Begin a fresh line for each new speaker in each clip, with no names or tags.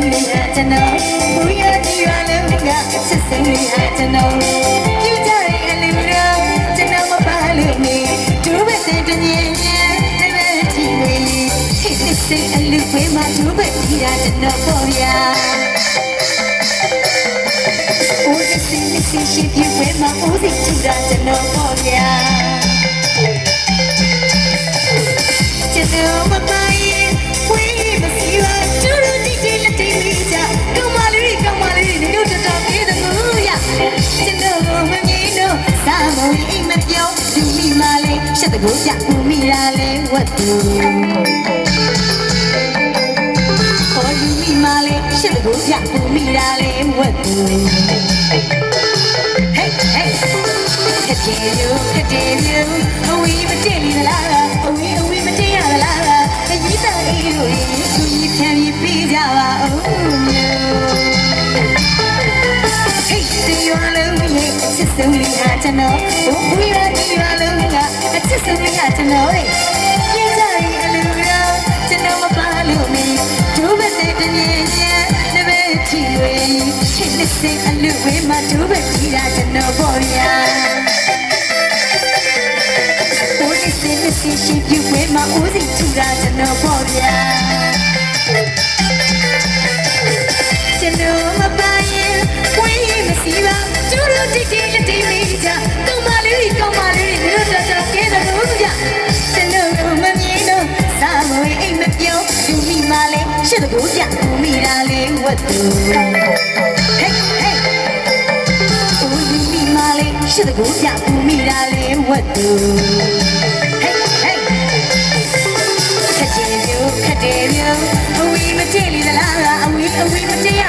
င်လေးအတနုံဘူရတီရလုံးကအချစ်စင်လေးအတနုံပြူကြရင်အလင်းရောကျွန်တော်မပါလို့နေဒူးပဲစင်တညင်းညင်းနေပဲကြည့်နေခေတ်စင်အလူပဲမှာဒူးပဲတီရတနုံပေါ်ရဦးစင်စင်ရှိပြွေးမှာဦးစင်ချူတာတနုံပေါ်ရ in my pyo, do me my lay. Shut the go ya, do me la lay. What do? Oh, you me my lay. Shut the go ya, do me la lay. What do? Hey, hey, continue, continue. Oh, we were daily la la. Oh, we, oh, we were daily la la. And you thought you were, so you can you be Java. Oh, no. Hey, only got to know. Oh, we are do you want to know? Just only got to know. You tell me a little, to know about me. Do it, didn't you? Never to you. Hit the same a little way, my do it, you got to know, boy. Oh, this is the shit you wear my Uzi to that to know, boy. လေးဝတ်သူ Hey hey ဦးလူမိမလေးရှစ်တကူကြသူမိတာလေးဝတ်သူ Hey hey ခက်တယ်မျိုးခက်တယ်မျိုးအဝီမတည့်လီသလားအဝီအဝီမတည့်ရ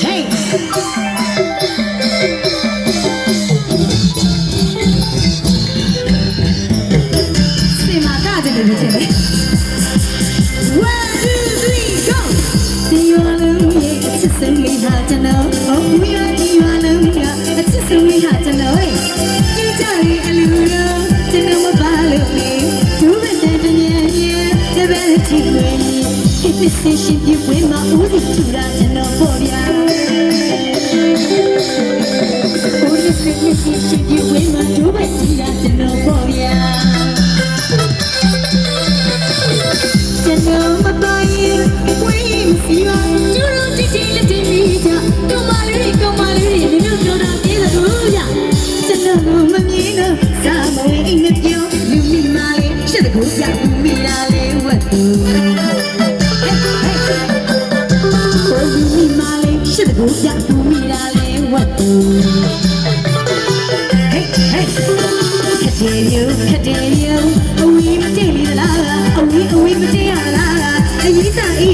ဟေးစီမာကတဲ့လူ If it's a ship you win my Uzi to that and no for ya Oh, this is the ship you win my Dubai to that and no for ya ကျွန်တော်မပိုင်ရင်ဝေးမစီပါကျူတို့တိတိလက်တိမိကြကောင်းပါလေကောင်းပါလေဒီလိုပြောတာပြေးလို့ရကျွန်တော်မမြင်တော့စာမွေးအိမ်မပြောလူမိမလေးရှစ်တကူပြမိတာလေးဝတ်သူ Hey hey ခက်တယ်ယူခက်တယ်ယူအဝီမတည့်လီလားအဝီအဝီမတည့်ရလားအရေးစားအေး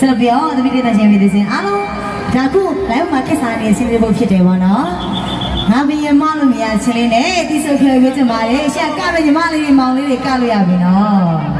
ဆက်လက်ပြောသမီးတွေတချင်းပြည်သူစင်အားလုံးဒါခု live မှာကိစ္စနေဆင်းပြေဖို့ဖြစ်တယ်ပေါ့နော်။ငါဘယမလို့မြင်ရချင်းလေးနဲ့တိစုပ်ဖြေရွေးချင်ပါတယ်။ရှာကပဲညီမလေးတွေမောင်လေးတွေကလို့ရပြီနော်။